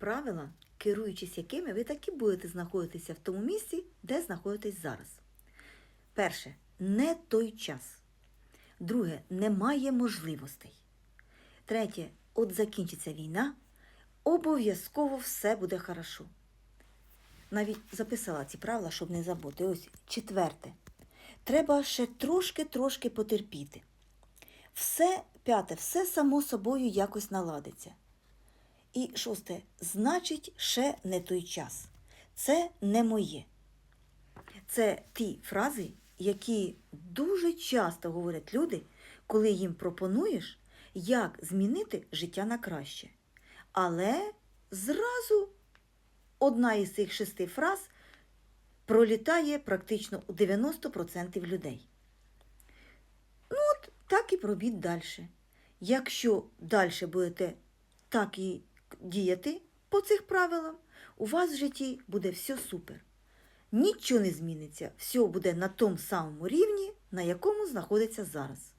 правила, керуючись якими ви так і будете знаходитися в тому місці, де знаходитесь зараз. Перше не той час. Друге немає можливостей. Третє от закінчиться війна, обов'язково все буде хорошо. Навіть записала ці правила, щоб не забути. Ось четверте. Треба ще трошки-трошки потерпіти. Все п'яте, все само собою якось наладиться. І шосте, значить, ще не той час. Це не моє. Це ті фрази, які дуже часто говорять люди, коли їм пропонуєш, як змінити життя на краще. Але зразу одна із цих шести фраз пролітає практично у 90% людей. Ну от так і пробіть далі. Якщо далі будете так і діяти по цих правилам, у вас в житті буде все супер. Нічого не зміниться, все буде на тому самому рівні, на якому знаходиться зараз.